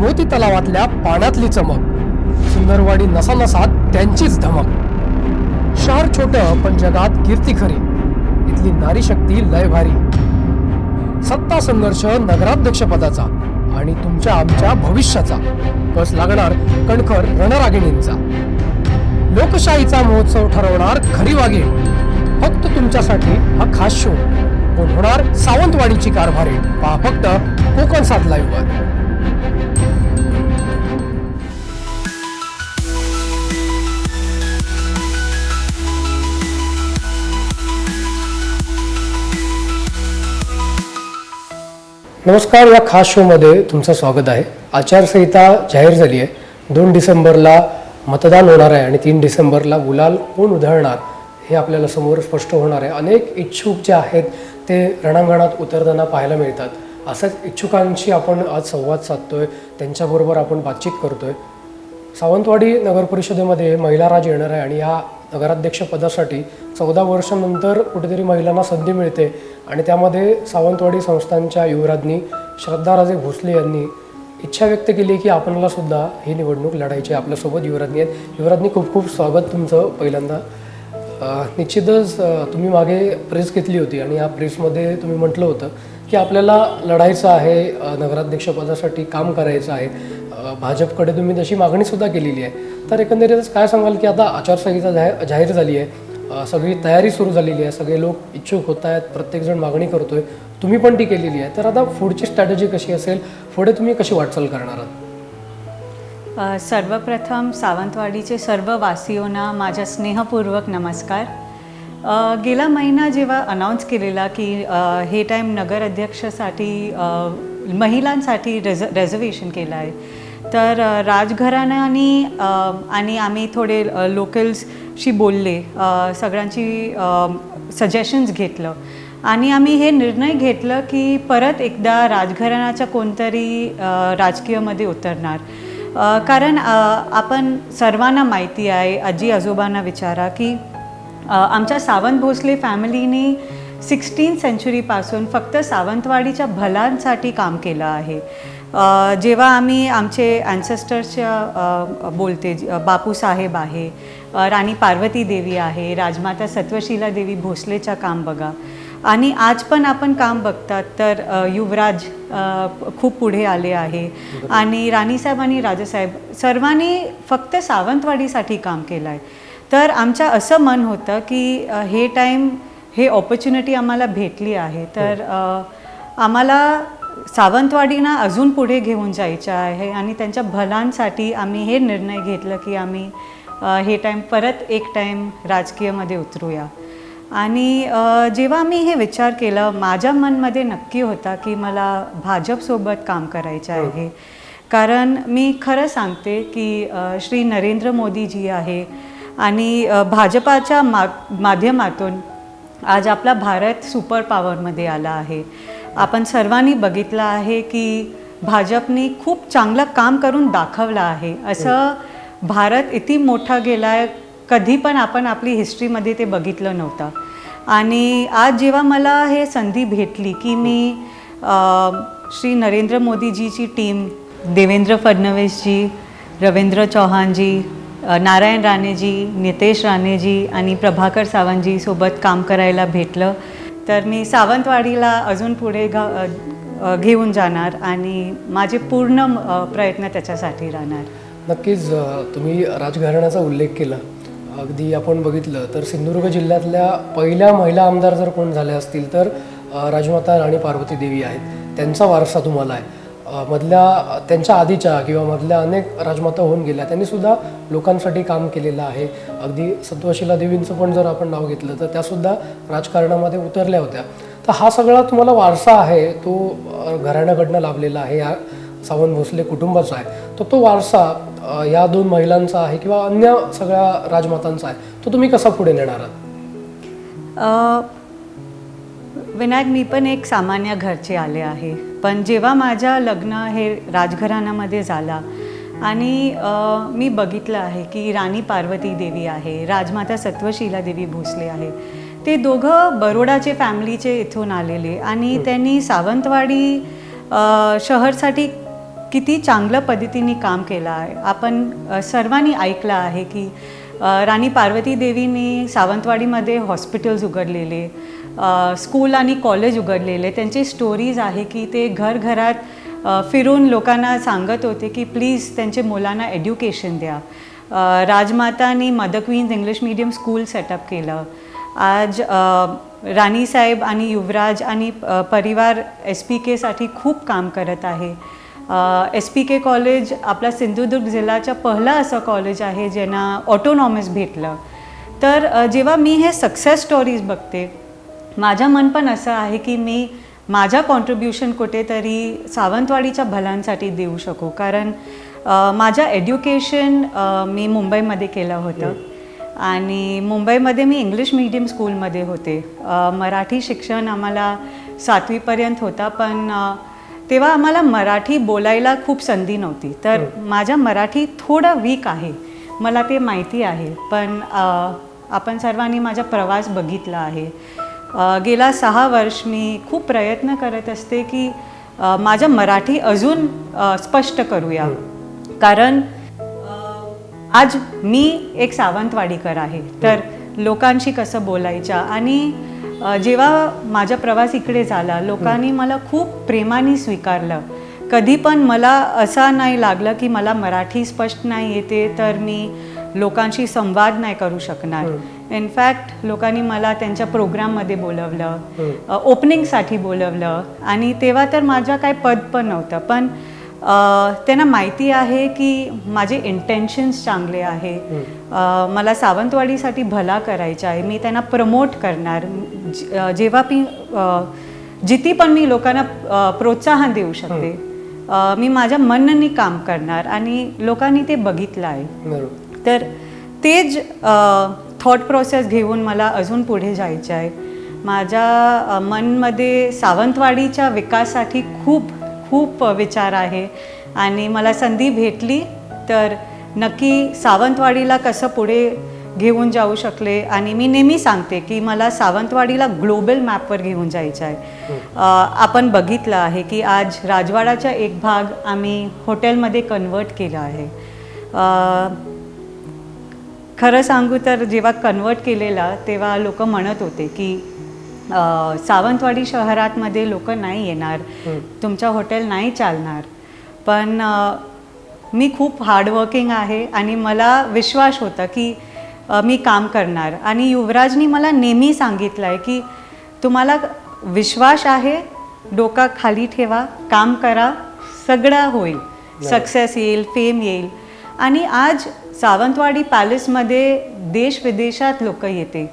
मोती तलावातल्या पाण्यातली चमक. सुंदरवाडी नसानसात त्यांचीच धमक. शहर छोटं पण जगात कीर्ती खरी. इथली नारी शक्ती लय भारी. सत्ता संघर्ष नगराध्यक्ष पदाचा आणि तुमच्या आमच्या भविष्याचा. कस लागणार कणखर रणरागिणींचा. लोकशाहीचा महोत्सव ठरवणार खरी वागे फक्त तुमच्यासाठी हा खास शो कोण होणार सावंतवाडीची कारभारी. पहा फक्त कोकण सात लाईव्ह नमस्कार या खास शोमध्ये तुमचं स्वागत आहे. आचारसंहिता जाहीर झाली आहे. दोन डिसेंबरला मतदान होणार आहे आणि तीन डिसेंबरला गुलाल कोण उधळणार हे आपल्याला समोर स्पष्ट होणार आहे. अनेक इच्छुक जे आहेत ते रणांगणात उतरताना पाहायला मिळतात. असंच इच्छुकांशी आपण आज संवाद साधतोय. त्यांच्याबरोबर आपण बातचीत करतोय. सावंतवाडी नगर परिषदेमध्ये महिला राज येणार आहे आणि या नगराध्यक्ष पदासाठी चौदा वर्षानंतर कुठेतरी महिलांना संधी मिळते आणि त्यामध्ये सावंतवाडी संस्थांच्या युवराज्ञी श्रद्धाराजे भोसले यांनी इच्छा व्यक्त केली की आपल्याला सुद्धा ही निवडणूक लढायची आहे. आपल्यासोबत युवराज्ञी आहेत. युवराज्ञी खूप खूप स्वागत तुमचं पहिल्यांदा. निश्चितच तुम्ही मागे प्रेस घेतली होती आणि या प्रेसमध्ये तुम्ही म्हटलं होतं की आपल्याला लढायचं आहे नगराध्यक्षपदासाठी काम करायचं आहे. भाजपकडे तुम्ही तशी मागणीसुद्धा केलेली आहे. तर एकंदरीतच काय सांगाल की आता आचारसंहिता जाहीर जाहीर झाली आहे. सगळी तयारी सुरू झालेली आहे. सगळे लोक इच्छुक होत आहेत. प्रत्येकजण मागणी करतो आहे तुम्ही पण ती केलेली आहे. तर आता पुढची स्ट्रॅटेजी कशी असेल? पुढे तुम्ही कशी वाटचाल करणार आहात? सर्वप्रथम सावंतवाडीचे सर्व वासियोना माझ्या स्नेहपूर्वक नमस्कार. गेला महिना जेव्हा अनाऊन्स केलेला की हे टाईम नगराध्यक्षसाठी महिलांसाठी रेज रेझर्वेशन केलं आहे तर राजघराण्याने आणि आम्ही थोडे लोकल्सशी बोलले सगळ्यांची सजेशन्स घेतलं. आणि आम्ही हे निर्णय घेतलं की परत एकदा राजघराण्याच्या कोणतरी राजकीयमध्ये उतरणार. कारण आपण सर्वांना माहिती आहे आजी आजोबांना विचारा की आमच्या सावंत भोसले फॅमिलीने सिक्स्टीन सेंचुरीपासून फक्त सावंतवाडीच्या भलांसाठी काम केलं आहे. जेव्हा आम्ही आमचे ॲन्सेस्टर्सच्या बोलते बापूसाहेब आहे राणी पार्वती देवी आहे राजमाता सत्वशीला देवी भोसलेचं काम बघा. आणि आज पण आपण काम बघतात तर युवराज खूप पुढे आले आहे. आणि राणीसाहेब आणि राजासाहेब सर्वांनी फक्त सावंतवाडीसाठी काम केलं आहे तर आमचं असं मन होतं की हे टाईम हे ऑपॉर्च्युनिटी आम्हाला भेटली आहे. तर अ, आम्हाला सावंतवाडीना अजून पुढे घेऊन जायचं आहे आणि त्यांच्या भलांसाठी आम्ही हे निर्णय घेतलं की आम्ही हे टाईम परत एक टाईम राजकीयमध्ये उतरूया. आणि जेव्हा मी हे विचार केलं माझ्या मनमध्ये नक्की होता की मला भाजपसोबत काम करायचं आहे. कारण मी खरं सांगते की श्री नरेंद्र मोदीजी आहे आणि भाजपाच्या मा माध्यमातून आज आपला भारत सुपर पॉवरमध्ये आला आहे. आपण सर्वांनी बघितलं आहे की भाजपने खूप चांगलं काम करून दाखवलं आहे. असं भारत इती मोठा गेला आहे कधी पण आपण आपली हिस्ट्रीमध्ये ते बघितलं नव्हतं. आणि आज जेव्हा मला हे संधी भेटली की मी श्री नरेंद्र मोदीजीची टीम देवेंद्र फडणवीसजी रवींद्र चौहानजी नारायण राणेजी नितेश राणेजी आणि प्रभाकर सावंतजीसोबत काम करायला भेटलं तर मी सावंतवाडीला अजून पुढे घेऊन जाणार आणि माझे पूर्ण प्रयत्न त्याच्यासाठी राहणार. नक्कीच तुम्ही राजघराण्याचा उल्लेख केला. अगदी आपण बघितलं तर सिंधुदुर्ग जिल्ह्यातल्या पहिल्या महिला आमदार जर कोण झाल्या असतील तर राजमाता राणी पार्वती देवी आहेत. त्यांचा वारसा तुम्हाला आहे. मधल्या त्यांच्या आधीच्या किंवा मधल्या अनेक राजमाता होऊन गेल्या. त्यांनी सुद्धा लोकांसाठी काम केलेलं आहे. अगदी सत्वशिला देवींचं पण जर आपण नाव घेतलं तर त्यासुद्धा राजकारणामध्ये उतरल्या होत्या. तर हा सगळा तुम्हाला वारसा आहे तो घराण्याकडनं लाभलेला आहे. या सावंत भोसले कुटुंबाचा आहे. तर तो वारसा या दोन महिलांचा आहे किंवा अन्य सगळ्या राजमातांचा आहे तो तुम्ही कसा पुढे नेणार आहात? विनायक मी पण एक सामान्य घरचे आले आहे. पण जेव्हा माझं लग्न हे राजघराण्यामध्ये झाला आणि मी बघितलं आहे की राणी पार्वती देवी आहे राजमाता सत्वशीला देवी भोसले आहे ते दोघं बरोडाचे फॅमिलीचे इथून आलेले आणि त्यांनी सावंतवाडी शहरसाठी किती चांगल्या पद्धतीने काम केलं आहे. आपण सर्वांनी ऐकलं आहे की राणी पार्वती देवीने सावंतवाडीमध्ये हॉस्पिटल्स उघडलेले स्कूल आणि कॉलेज उघडलेले. त्यांचे स्टोरीज आहे की ते घरघरात फिरून लोकांना सांगत होते की प्लीज त्यांच्या मुलांना एड्युकेशन द्या. राजमातानी राजमातांनी mother queen's English medium school setup केलं. आज राणीसाहेब राणी साहेब आणि युवराज आणि परिवार एस पी केसाठी खूप काम करत आहे. एस पी के कॉलेज आपला सिंधुदुर्ग जिल्ह्याचं पहिलं असं कॉलेज आहे ज्यांना ऑटोनॉमस भेटलं. तर जेव्हा मी हे सक्सेस स्टोरीज बघते माझं मन पण असं आहे की मी माझा कॉन्ट्रीब्युशन कुठेतरी सावंतवाडीच्या भलांसाठी देऊ शकू. कारण अ, माझं एड्युकेशन मी मुंबईमध्ये केलं होतं. आणि मुंबईमध्ये मी इंग्लिश मीडियम स्कूलमध्ये होते. मराठी शिक्षण आम्हाला सातवीपर्यंत होता पण तेव्हा आम्हाला मराठी बोलायला खूप संधी नव्हती. तर माझा मराठी थोडं वीक आहे. मला ते माहिती आहे. पण आपण सर्वांनी माझा प्रवास बघितला आहे. गेला सहा वर्ष मी खूप प्रयत्न करत असते की अ, माझं मराठी अजून स्पष्ट करूया. कारण आज मी एक सावंतवाडीकर आहे. तर लोकांशी कसं बोलायच्या आणि जेव्हा माझा प्रवास इकडे झाला लोकांनी मला खूप प्रेमाने स्वीकारलं. कधी पण मला असा नाही लागलं की मला मराठी स्पष्ट नाही येते तर मी लोकांशी संवाद नाही करू शकणार. इनफॅक्ट लोकांनी मला त्यांच्या प्रोग्राममध्ये बोलवलं ओपनिंगसाठी बोलवलं. आणि तेव्हा तर माझा काय पद पण नव्हतं. पण त्यांना माहिती आहे की माझे इंटेन्शन्स चांगले आहे. मला सावंतवाडीसाठी भला करायचा आहे. मी त्यांना प्रमोट करणार. जेव्हा मी जिथे पण मी लोकांना प्रोत्साहन देऊ शकते. मी माझ्या मननी काम करणार आणि लोकांनी ते बघितलं आहे. तर तेच थॉट प्रोसेस घेऊन मला अजून पुढे जायचं आहे. माझ्या मनमध्ये सावंतवाडीच्या विकासासाठी खूप खूप विचार आहे. आणि मला संधी भेटली तर नक्की सावंतवाडीला कसं पुढे घेऊन जाऊ शकले? आणि मी नेहमी सांगते की मला सावंतवाडीला ग्लोबल मॅपवर घेऊन जायचं आहे. आपण बघितलं आहे की आज राजवाडाचा एक भाग आम्ही हॉटेलमध्ये कन्वर्ट केला आहे. खरं सांगू तर जेव्हा कन्वर्ट केलेला तेव्हा लोक म्हणत होते की अ, सावंतवाडी शहरातमध्ये लोक नाही येणार. तुमचं हॉटेल नाही चालणार. पण अ, मी खूप हार्डवर्किंग आहे आणि मला विश्वास होता की अ, मी काम करणार. आणि युवराजनी मला नेहमी सांगितलं आहे की तुम्हाला विश्वास आहे? डोका खाली ठेवा काम करा सगळं होईल. सक्सेस येईल फेम येईल. आणि आज सावंतवाडी पॅलेसमध्ये देश विदेशात लोक येते.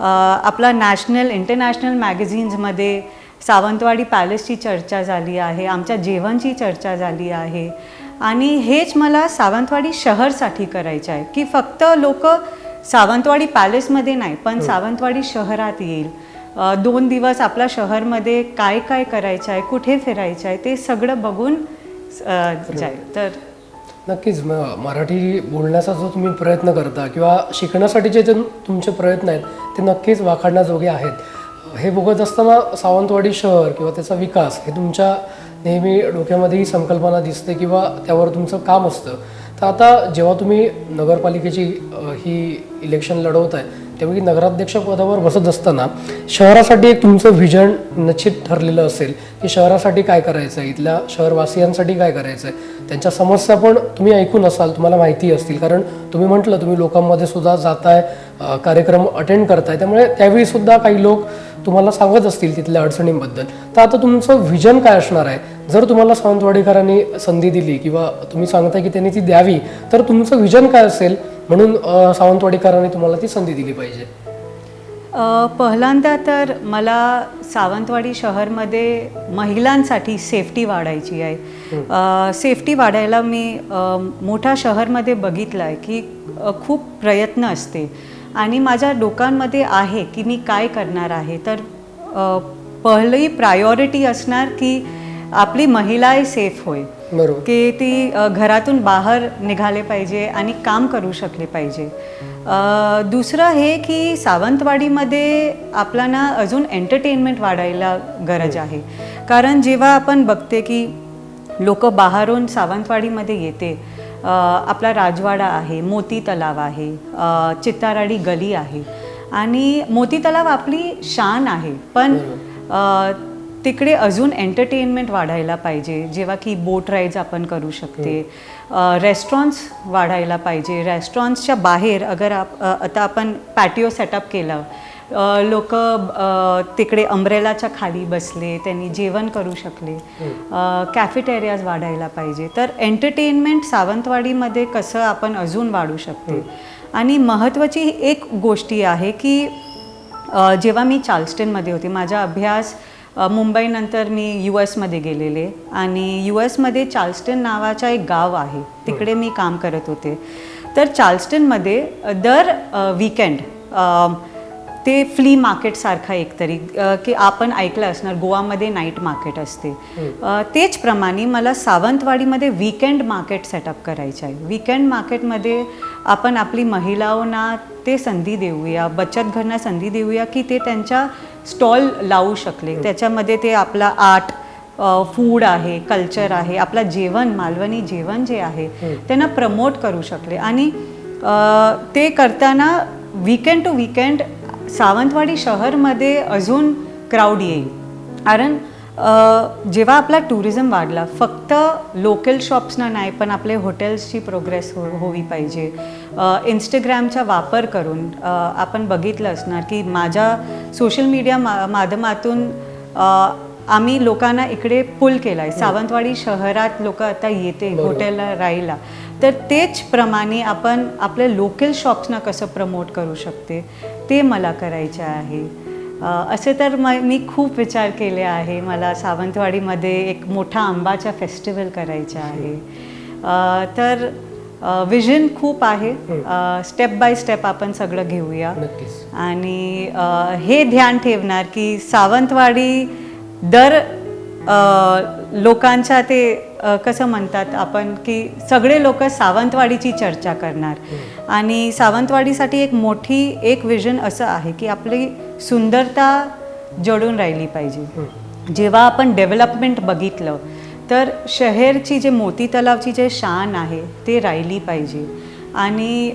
आपला नॅशनल इंटरनॅशनल मॅगझिन्समध्ये सावंतवाडी पॅलेसची चर्चा झाली आहे आमच्या जेवणची चर्चा झाली आहे. आणि हेच मला सावंतवाडी शहरसाठी करायचं आहे की फक्त लोक सावंतवाडी पॅलेसमध्ये नाही पण सावंतवाडी शहरात येईल. दोन दिवस आपल्या शहरमध्ये काय काय करायचं आहे कुठे फिरायचं आहे ते सगळं बघून जाईल. तर नक्कीच म मराठी बोलण्याचा जो तुम्ही प्रयत्न करता किंवा शिकण्यासाठी जे तुमचे प्रयत्न आहेत ते नक्कीच वाखाडण्याजोगे आहेत. हे बघत असताना सावंतवाडी शहर किंवा त्याचा विकास हे तुमच्या नेहमी डोक्यामध्ये ही संकल्पना दिसते किंवा त्यावर तुमचं काम असतं. तर आता जेव्हा तुम्ही नगरपालिकेची ही इलेक्शन लढवत आहे त्यावेळी नगराध्यक्ष पदावर बसत असताना शहरासाठी एक तुमचं व्हिजन निश्चित ठरलेलं असेल की शहरासाठी काय करायचं आहे? इथल्या शहरवासियांसाठी काय करायचं आहे? त्यांच्या समस्या पण तुम्ही ऐकून असाल तुम्हाला माहिती असतील. कारण तुम्ही म्हटलं तुम्ही लोकांमध्ये सुद्धा जाताय कार्यक्रम अटेंड करताय. त्यामुळे त्यावेळी सुद्धा काही लोक तुम्हाला सांगत असतील तिथल्या अडचणींबद्दल. तर आता तुमचं व्हिजन काय असणार आहे? जर तुम्हाला सावंतवाडीकरांनी संधी दिली किंवा तुम्ही सांगताय की त्यांनी ती द्यावी तर तुमचं व्हिजन काय असेल? म्हणून सावंतवाडीकरांनी तुम्हाला ती संधी दिली पाहिजे. पहिल्यांदा तर मला सावंतवाडी शहरमध्ये महिलांसाठी सेफ्टी वाढायची आहे. सेफ्टी वाढायला मी मोठ्या शहरमध्ये बघितलं आहे की खूप प्रयत्न असते. आणि माझ्या डोकांमध्ये आहे की मी काय करणार आहे. तर पहिली प्रायोरिटी असणार की आपली महिला सेफ होय की ती घरातून बाहेर निघाले पाहिजे आणि काम करू शकले पाहिजे. दुसरं हे की सावंतवाडीमध्ये आपल्याला अजून एंटरटेनमेंट वाढायला गरज आहे. कारण जेव्हा आपण बघते की लोक बाहेरून सावंतवाडीमध्ये येते आपला राजवाडा आहे मोती तलाव आहे चित्ताराडी गली आहे. आणि मोती तलाव आपली शान आहे. पण तिकडे अजून एंटरटेनमेंट वाढायला पाहिजे. जेव्हा की बोट राईड्स आपण करू शकते. रेस्टॉरंट्स वाढायला पाहिजे. रेस्टॉरंट्सच्या बाहेर अगर आप आता आपण पॅटिओ सेटअप केलं लोक तिकडे अम्ब्रेलाच्या खाली बसले त्यांनी जेवण करू शकले. कॅफेटेरियाज वाढायला पाहिजे. तर एंटरटेनमेंट सावंतवाडीमध्ये कसं आपण अजून वाढू शकते? आणि महत्त्वाची एक गोष्टी आहे की जेव्हा मी चार्ल्स्टनमध्ये होते माझा अभ्यास मुंबईनंतर मी यू एसमध्ये गेलेले आणि यू एसमध्ये चार्ल्स्टन नावाचा एक गाव आहे. तिकडे मी काम करत होते. तर चार्ल्स्टनमध्ये दर वीकेंड ते फ्ली मार्केटसारखा एकतरी की आपण ऐकलं असणार गोवामध्ये नाईट मार्केट असते. तेचप्रमाणे मला सावंतवाडीमध्ये वीकेंड मार्केट सेटअप करायचं आहे. वीकेंड मार्केटमध्ये आपण आपली महिलांना ते संधी देऊया बचत घरना संधी देऊया की ते त्यांच्या स्टॉल लावू शकले. त्याच्यामध्ये ते आपला आर्ट फूड आहे कल्चर आहे आपला जेवण मालवणी जेवण जे आहे त्यांना प्रमोट करू शकले. आणि ते करताना वीकेंड टू वीकेंड सावंतवाडी शहरमध्ये अजून क्राऊड येईल. कारण जेव्हा आपला टुरिझम वाढला फक्त लोकल शॉप्सना नाही पण आपले हॉटेल्सची प्रोग्रेस हो होवी पाहिजे. इंस्टाग्रामचा वापर करून आपण बघितलं असणार की माझ्या सोशल मीडिया मा माध्यमातून आम्ही लोकांना इकडे पुल केला आहे सावंतवाडी शहरात लोक आता येते हॉटेलला राहायला. तर तेच प्रमाणे आपण आपल्या लोकल शॉप्सना कसं प्रमोट करू शकते ते मला करायचे आहे. असे तर म मी खूप विचार केले आहे. मला सावंतवाडीमध्ये एक मोठा आंबाचा फेस्टिवल करायचा आहे. तर विजन खूप आहे. स्टेप बाय स्टेप आपण सगळं घेऊया. आणि हे ध्यान ठेवणार की सावंतवाडी दर लोकांच्या ते कसं म्हणतात आपण की सगळे लोक सावंतवाडीची चर्चा करणार. आणि सावंतवाडीसाठी एक मोठी एक विजन असं आहे की आपली सुंदरता जडून राहिली पाहिजे. जेव्हा आपण डेव्हलपमेंट बघितलं तर शहरची जे मोती तलावची जे शान आहे ते राहिली पाहिजे. आणि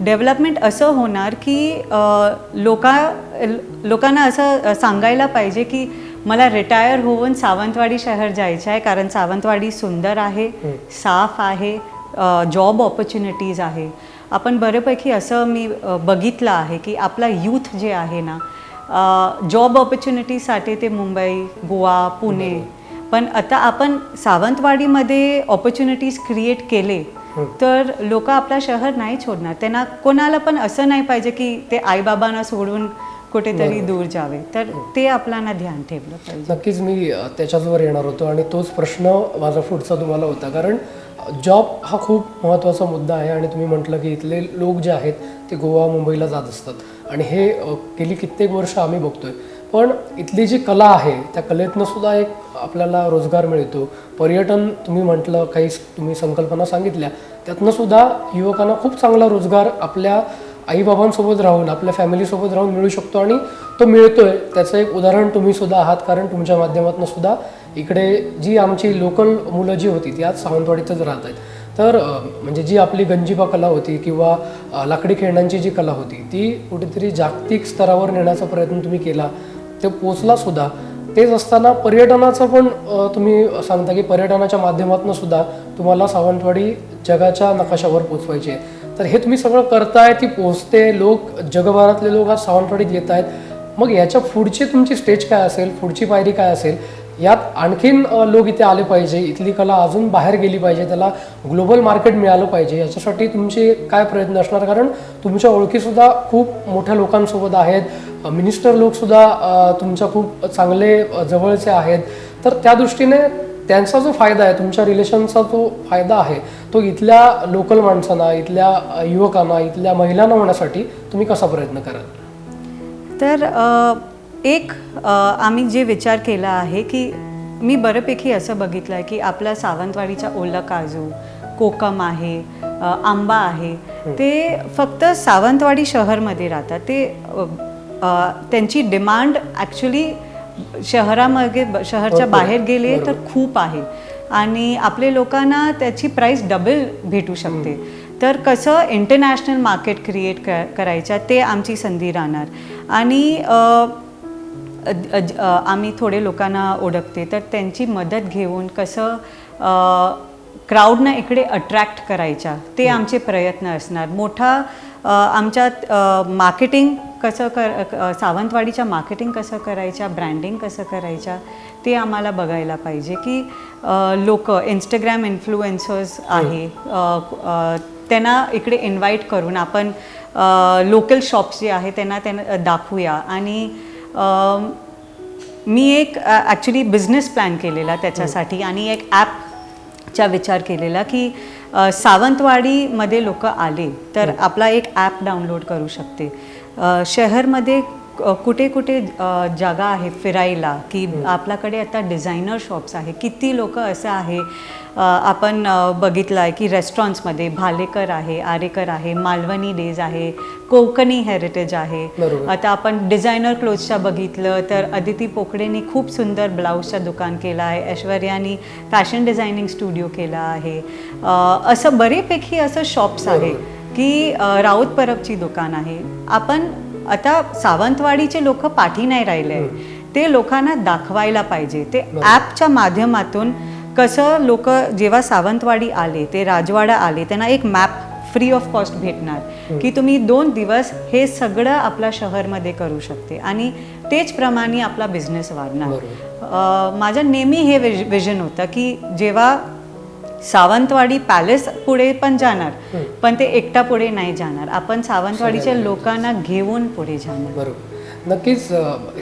डेव्हलपमेंट असं होणार की लोका लोकांना असं सांगायला पाहिजे की मला रिटायर होऊन सावंतवाडी शहर जायचं आहे कारण सावंतवाडी सुंदर आहे साफ आहे जॉब ऑपॉर्च्युनिटीज आहे. आपण बऱ्यापैकी असं मी बघितलं आहे की आपला यूथ जे आहे ना जॉब ऑपॉर्च्युनिटीसाठी ते मुंबई गोवा पुणे पण आता आपण सावंतवाडीमध्ये ऑपॉर्च्युनिटीज क्रिएट केले तर लोक आपला शहर नाही सोडणार त्यांना कोणाला पण असं नाही पाहिजे की ते आईबाबांना सोडून कुठेतरी दूर जावे. तर ते आपल्याला ध्यान ठेवलं पाहिजे. नक्कीच मी त्याच्याचवर येणार होतो आणि तोच प्रश्न माझा पुढचा तुम्हाला होता. कारण जॉब हा खूप महत्त्वाचा मुद्दा आहे आणि तुम्ही म्हटलं की इथले लोक जे आहेत ते गोवा मुंबईला जात असतात. आणि हे गेली कित्येक वर्ष आम्ही बघतोय. पण इथली जी कला आहे त्या कलेतनं सुद्धा एक आपल्याला रोजगार मिळतो. पर्यटन तुम्ही म्हटलं काही तुम्ही संकल्पना सांगितल्या त्यातनं सुद्धा युवकांना खूप चांगला रोजगार आपल्या आईबाबांसोबत राहून आपल्या फॅमिलीसोबत राहून मिळू शकतो आणि तो मिळतोय. त्याचं एक उदाहरण तुम्ही सुद्धा आहात कारण तुमच्या माध्यमातून सुद्धा इकडे जी आमची लोकल मुलं जी होती ती आज सावंतवाडीतच राहत आहेत. तर म्हणजे जी आपली गंजिबा कला होती किंवा लाकडी खेळण्यांची जी कला होती ती कुठेतरी जागतिक स्तरावर नेण्याचा प्रयत्न तुम्ही केला. ते पोचला सुद्धा. तेच असताना पर्यटनाचं पण तुम्ही सांगता की पर्यटनाच्या माध्यमातून सुद्धा तुम्हाला सावंतवाडी जगाच्या नकाशावर पोचवायची आहे तर हे तुम्ही सगळं करताय ती पोचते लोक जगभरातले लोक आज सावंतवाडीत येत आहेत. मग याच्या पुढची तुमची स्टेज काय असेल? पुढची पायरी काय असेल? यात आणखीन लोक इथे आले पाहिजे. इथली कला अजून बाहेर गेली पाहिजे. त्याला ग्लोबल मार्केट मिळालं पाहिजे. याच्यासाठी तुमचे काय प्रयत्न असणार? कारण तुमच्या ओळखीसुद्धा खूप मोठ्या लोकांसोबत आहेत. मिनिस्टर लोकसुद्धा तुमच्या खूप चांगले जवळचे आहेत. तर त्या दृष्टीने त्यांचा जो फायदा आहे तुमच्या रिलेशनचा जो फायदा आहे तो इथल्या लोकल माणसांना इथल्या युवकांना इथल्या महिलांना होण्यासाठी तुम्ही कसा प्रयत्न कराल? तर एक आम्ही जे विचार केला आहे की मी बऱ्यापैकी असं बघितलं आहे की आपला सावंतवाडीचा ओला काजू कोकम आहे आंबा आहे ते फक्त सावंतवाडी शहरमध्ये राहतात. ते त्यांची डिमांड ॲक्च्युली शहरामध्ये शहरच्या बाहेर गेले तर खूप आहे. आणि आपले लोकांना त्याची प्राईस डबल भेटू शकते. तर कसं इंटरनॅशनल मार्केट क्रिएट क करायचं ते आमची संधी राहणार. आणि आम्ही थोडे लोकांना ओळखते. तर त्यांची मदत घेऊन कसं क्राऊडना इकडे अट्रॅक्ट करायच्या ते आमचे प्रयत्न असणार. मोठा अ, आमच्यात मार्केटिंग कसं कर सावंतवाडीच्या मार्केटिंग कसं करायच्या ब्रँडिंग कसं करायच्या ते आम्हाला बघायला पाहिजे की लोक इंस्टाग्राम इन्फ्लुएन्सर्स आहे. त्यांना इकडे इन्व्हाइट करून आपण लोकल शॉप्स जे आहे त्यांना त्यांना दाखवूया. आणि मी एक ॲक्च्युली बिझनेस प्लॅन केलेला त्याच्यासाठी आणि एक ॲपचा विचार केलेला की सावंतवाडीमध्ये लोक आले तर आपला एक ॲप डाउनलोड करू शकते. शहरमध्ये कुठे कुठे जागा आहे फिरायला की आपल्याकडे आता डिझायनर शॉप्स आहे किती लोक असं आहे आपण बघितलं आहे की रेस्टॉरंट्समध्ये भालेकर आहे आरेकर आहे मालवणी डेज आहे कोकणी हेरिटेज आहे. आता आपण डिझायनर क्लोथ्सच्या बघितलं तर अदिती पोकडेनी खूप सुंदर ब्लाऊजचं दुकान केलं आहे ऐश्वर्यानी फॅशन डिझायनिंग स्टुडिओ केला आहे. असं बरेपैकी असं शॉप्स आहे की राऊत परबची दुकान आहे. आपण आता सावंतवाडीचे लोक पाठी नाही राहिले. ते लोकांना दाखवायला पाहिजे. ते ॲपच्या माध्यमातून कसं लोक जेव्हा सावंतवाडी आले ते राजवाडा आले त्यांना एक मॅप फ्री ऑफ कॉस्ट भेटणार की तुम्ही दोन दिवस हे सगळं आपल्या शहरमध्ये करू शकते आणि तेच प्रमाणे आपला बिझनेस वाढणार. माझं नेहमी हे विज विजन होतं की जेव्हा सावंतवाडी पॅलेस पुढे पण जाणार पण ते एकटा पुढे नाही जाणार. आपण सावंतवाडीच्या लोकांना घेऊन पुढे जाणार. बरोबर. नक्कीच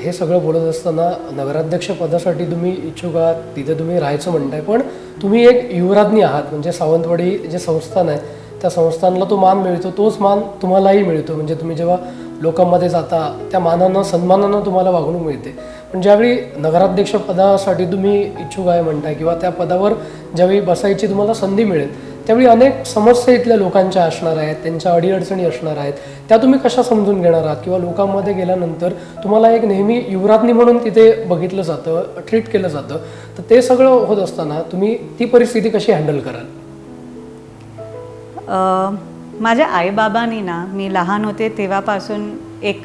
हे सगळं बोलत असताना नगराध्यक्ष पदासाठी तुम्ही इच्छुक आहात तिथे तुम्ही राहायचं म्हणताय पण तुम्ही एक युवराज्ञी आहात म्हणजे सावंतवाडी जे संस्थान आहे त्या संस्थानला तो मान मिळतो तोच मान तुम्हालाही मिळतो. म्हणजे तुम्ही जेव्हा लोकांमध्ये जाता त्या मानानं सन्मानानं तुम्हाला वागणूक मिळते. पण ज्यावेळी नगराध्यक्ष पदासाठी तुम्ही इच्छुक आहे म्हणताय किंवा त्या पदावर ज्यावेळी बसायची तुम्हाला संधी मिळेल त्यावेळी अनेक समस्या इथल्या लोकांच्या असणार आहेत त्यांच्या अडीअडचणी असणार आहेत. त्या तुम्ही कशा समजून घेणार आहात? किंवा लोकांमध्ये गेल्यानंतर तुम्हाला एक नेहमी युवराज्ञी म्हणून तिथे बघितलं जातं ट्रीट केलं जातं. तर ते सगळं होत असताना तुम्ही ती परिस्थिती कशी हँडल कराल? माझ्या आईबाबांनी ना मी लहान होते तेव्हापासून एक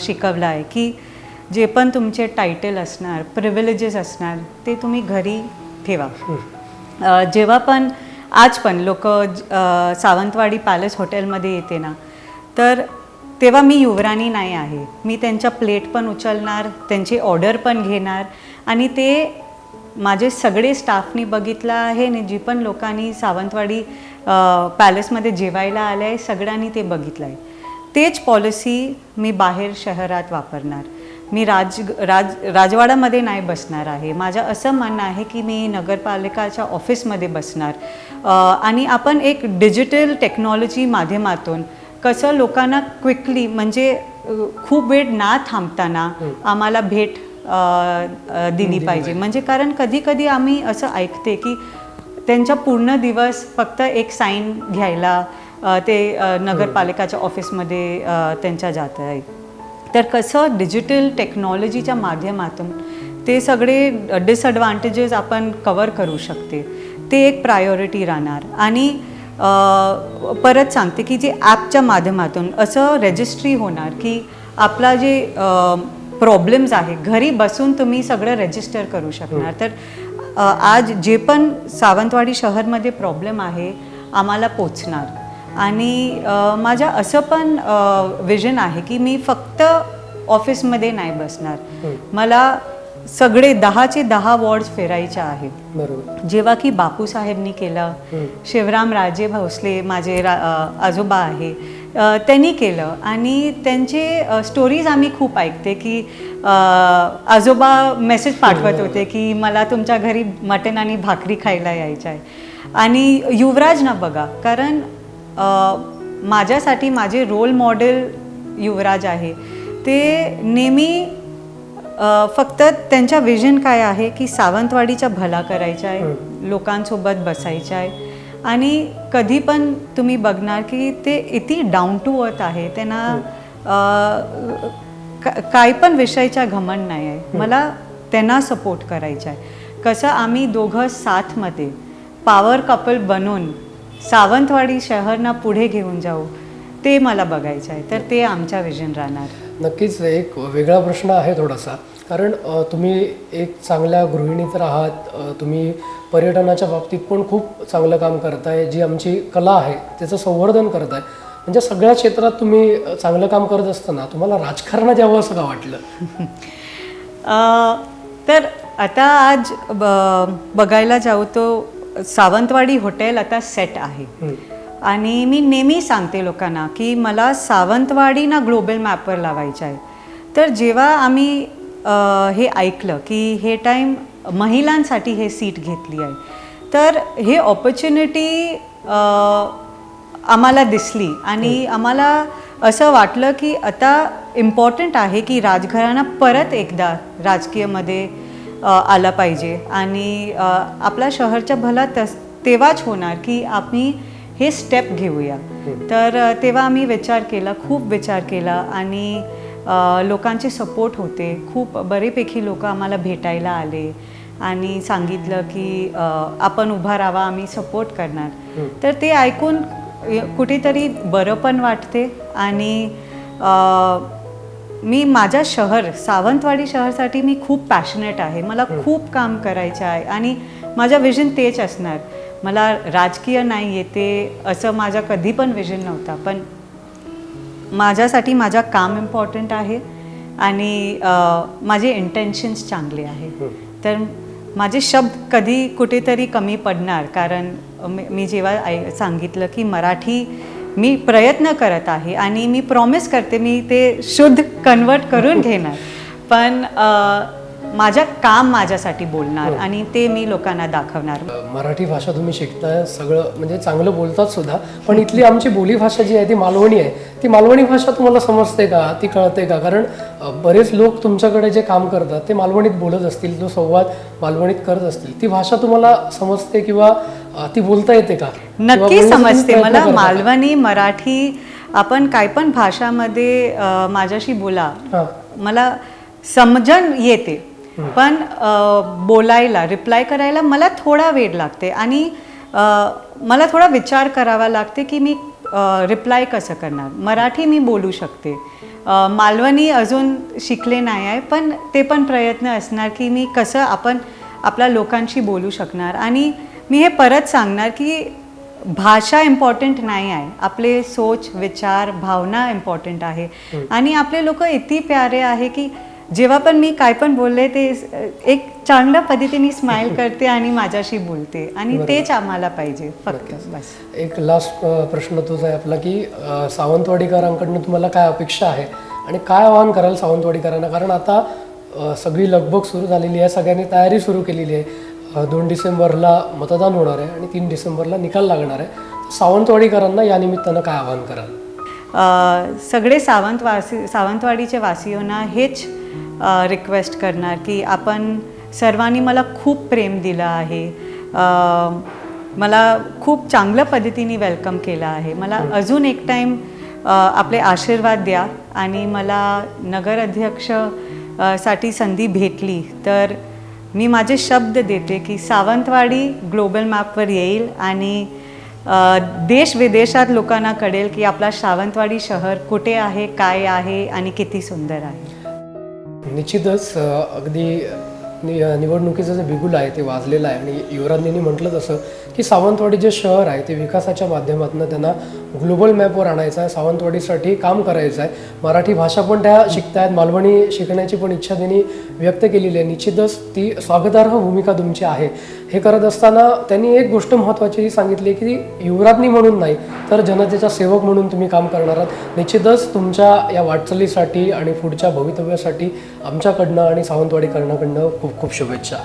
शिकवलं आहे की जे पण तुमचे टायटल असणार प्रिव्हिलेजेस असणार ते तुम्ही घरी ठेवा. जेव्हा पण आज पण लोक सावंतवाडी पॅलेस हॉटेलमध्ये येते ना. तर तेव्हा मी युवराणी नाही आहे. मी त्यांच्या प्लेट पण उचलणार त्यांची ऑर्डर पण घेणार आणि ते माझे सगळे स्टाफनी बघितलं आहे आणि जी पण लोकांनी सावंतवाडी पॅलेसमध्ये जेवायला आलं आहे सगळ्यांनी ते बघितलं आहे तेच पॉलिसी मी बाहेर शहरात वापरणार. मी राज राज राजवाडामध्ये नाही बसणार आहे. माझं असं म्हणणं आहे की मी नगरपालिकाच्या ऑफिसमध्ये बसणार. आणि आपण एक डिजिटल टेक्नॉलॉजी माध्यमातून कसं लोकांना क्विकली म्हणजे खूप वेळ ना थांबताना आम्हाला भेट दिली पाहिजे. म्हणजे कारण कधी कधी आम्ही असं ऐकते की त्यांचा पूर्ण दिवस फक्त एक साईन घ्यायला ते नगरपालिकाच्या ऑफिसमध्ये त्यांच्या जात आहे तर कसं डिजिटल टेक्नॉलॉजीच्या माध्यमातून ते सगळे डिसएडव्हान्टेजेस आपण कवर करू शकते. ते एक प्रायोरिटी राहणार. आणि परत सांगते की जे ॲपच्या माध्यमातून असं रजिस्ट्री होणार की आपला जे प्रॉब्लेम्स आहे घरी बसून तुम्ही सगळं रजिस्टर करू शकणार. तर अ, आज जे पण सावंतवाडी शहरमध्ये प्रॉब्लेम आहे आम्हाला पोचणार. आणि माझ्या असं पण विजन आहे की मी फक्त ऑफिसमध्ये नाही बसणार. मला सगळे दहाचे दहा वॉर्ड्स फिरायचे आहेत. बरोबर. जेव्हा की बापूसाहेबनी केलं शिवराम राजे भोसले माझे रा आजोबा आहे त्यांनी केलं. आणि त्यांचे स्टोरीज आम्ही खूप ऐकते की आजोबा मेसेज पाठवत होते की मला तुमच्या घरी मटण आणि भाकरी खायला यायचं आहे आणि युवराज ना बघा कारण माझ्यासाठी माझे रोल मॉडेल युवराज आहे. ते नेहमी फक्त त्यांच्या विजन काय आहे की सावंतवाडीचा भला करायचा आहे लोकांसोबत बसायचं आहे. आणि कधी पण तुम्ही बघणार की ते इथे डाऊन टू अर्थ आहे. त्यांना काय पण विषयाचा घमंड नाही आहे. मला त्यांना सपोर्ट करायचा आहे. कसं आम्ही दोघं साथमध्ये पॉवर कपल बनून सावंतवाडी शहरना पुढे घेऊन जाऊ ते मला बघायचं आहे. तर ते आमच्या विजन राहणार. नक्कीच एक वेगळा प्रश्न आहे थोडासा. कारण तुम्ही एक चांगल्या गृहिणी तर आहात तुम्ही पर्यटनाच्या बाबतीत पण खूप चांगलं काम करताय जी आमची कला आहे त्याचं संवर्धन करताय. म्हणजे सगळ्या क्षेत्रात तुम्ही चांगलं काम करत असताना तुम्हाला राजकारणात यावं असं का वाटलं? तर आता आज ब- बघायला जाऊ तो सावंतवाडी हॉटेल आता सेट आहे. आणि मी नेहमी सांगते लोकांना की मला सावंतवाडी ना ग्लोबल मॅपवर लावायचं आहे. तर जेव्हा आम्ही हे ऐकलं की हे टाईम महिलांसाठी हे सीट घेतली आहे तर हे ऑपॉर्च्युनिटी आम्हाला दिसली. आणि आम्हाला असं वाटलं की आता इम्पॉर्टंट आहे की राजघराणा परत एकदा राजकीयमध्ये आला पाहिजे. आणि अ, आपल्या शहरच्या भला तस तेव्हाच होणार की आम्ही हे स्टेप घेऊया. तर अ, तेव्हा आम्ही विचार केला खूप विचार केला आणि लोकांचे सपोर्ट होते. खूप बरेपैकी लोक आम्हाला भेटायला आले आणि सांगितलं की आपण उभा राहावा आम्ही सपोर्ट करणार. तर ते ऐकून कुठेतरी बरं पण वाटते आणि मी माझ्या शहर सावंतवाडी शहरसाठी मी खूप पॅशनेट आहे. मला खूप काम करायचं आहे आणि माझं विजन तेच असणार. मला राजकीय नाही येते असं माझा कधी पण विजन नव्हता. पण माझ्यासाठी माझं काम इम्पॉर्टंट आहे आणि माझे इंटेन्शन्स चांगले आहे. तर माझे शब्द कधी कुठेतरी कमी पडणार. कारण मी मी जेव्हा सांगितलं की मराठी मी प्रयत्न करत आहे आणि मी प्रॉमिस करते मी ते शुद्ध कन्वर्ट करून घेणार. पण अ, माझं काम माझ्यासाठी बोलणार आणि ते मी लोकांना दाखवणार. मराठी भाषा तुम्ही शिकताय सगळं म्हणजे चांगलं बोलतात सुद्धा पण इथली आमची बोलीभाषा जी आहे ती मालवणी आहे. ती मालवणी भाषा तुम्हाला समजते का? ती कळते का? कारण बरेच लोक तुमच्याकडे जे काम करतात ते मालवणीत बोलत असतील जो संवाद मालवणीत करत असतील ती भाषा तुम्हाला समजते किंवा ती बोलता येते का? नक्की समजते मला? मालवणी मराठी आपण काय पण भाषामध्ये माझ्याशी बोला. मला समजण येते. पण बोलायला रिप्लाय करायला मला थोडा वेळ लागते आणि मला थोडा विचार करावा लागते की मी रिप्लाय कसं करणार? मराठी मी बोलू शकते. मालवणी अजून शिकले नाही आहे पण ते पण प्रयत्न असणार की मी कसं आपण आपल्या लोकांशी बोलू शकणार. आणि मी हे परत सांगणार की भाषा इम्पॉर्टंट नाही आहे. आपले सोच विचार भावना इम्पॉर्टंट आहे. आणि आपले लोक इतकी प्यारे आहे की जेव्हा पण मी काय पण बोलले ते एक चांगल्या पद्धतीने स्माइल करते आणि माझ्याशी बोलते. आणि तेच आम्हाला पाहिजे. फक्त बस. एक लास्ट प्रश्न तोच आहे आपला की सावंतवाडीकरांकडनं तुम्हाला काय अपेक्षा आहे? आणि काय आवाहन कराल सावंतवाडीकरांना? कारण आता सगळी लगबग सुरू झालेली आहे सगळ्यांनी तयारी सुरू केलेली आहे. दोन डिसेंबरला मतदान होणार आहे आणि तीन डिसेंबरला निकाल लागणार आहे. सावंतवाडीकरांना या निमित्तानं काय आवाहन कराल? सगळे सावंतवासी सावंतवाडीचे वासियोना हेच रिक्वेस्ट करणार की आपण सर्वांनी मला खूप प्रेम दिलं आहे. मला खूप चांगल्या पद्धतीने वेलकम केलं आहे. मला अजून एक टाईम आपले आशीर्वाद द्या आणि मला नगर अध्यक्ष अ, साठी संधी भेटली तर मी माझे शब्द देते की सावंतवाडी ग्लोबल मॅपवर येईल आणि देश विदेशात लोकांना कळेल की आपला सावंतवाडी शहर कुठे आहे काय आहे आणि किती सुंदर आहे. निश्चितच अगदी नि निवडणुकीचं जे बिगुल आहे ते वाजलेलं आहे आणि युवराजांनी म्हटलं तसं की सावंतवाडी जे शहर आहे ते विकासाच्या माध्यमातून त्यांना ग्लोबल मॅपवर आणायचं आहे सावंतवाडीसाठी काम करायचं आहे. मराठी भाषा पण त्या शिकतायत. मालवणी शिकण्याची पण इच्छा त्यांनी व्यक्त केलेली आहे. निश्चितच ती स्वागतार्ह भूमिका तुमची आहे. हे करत असताना त्यांनी एक गोष्ट महत्त्वाची सांगितली की युवराज्ञी म्हणून नाही तर जनतेचा सेवक म्हणून तुम्ही काम करणार आहात. निश्चितच तुमच्या या वाटचालीसाठी आणि पुढच्या भवितव्यासाठी आमच्याकडनं आणि सावंतवाडीकरणाकडनं खूप खूप शुभेच्छा.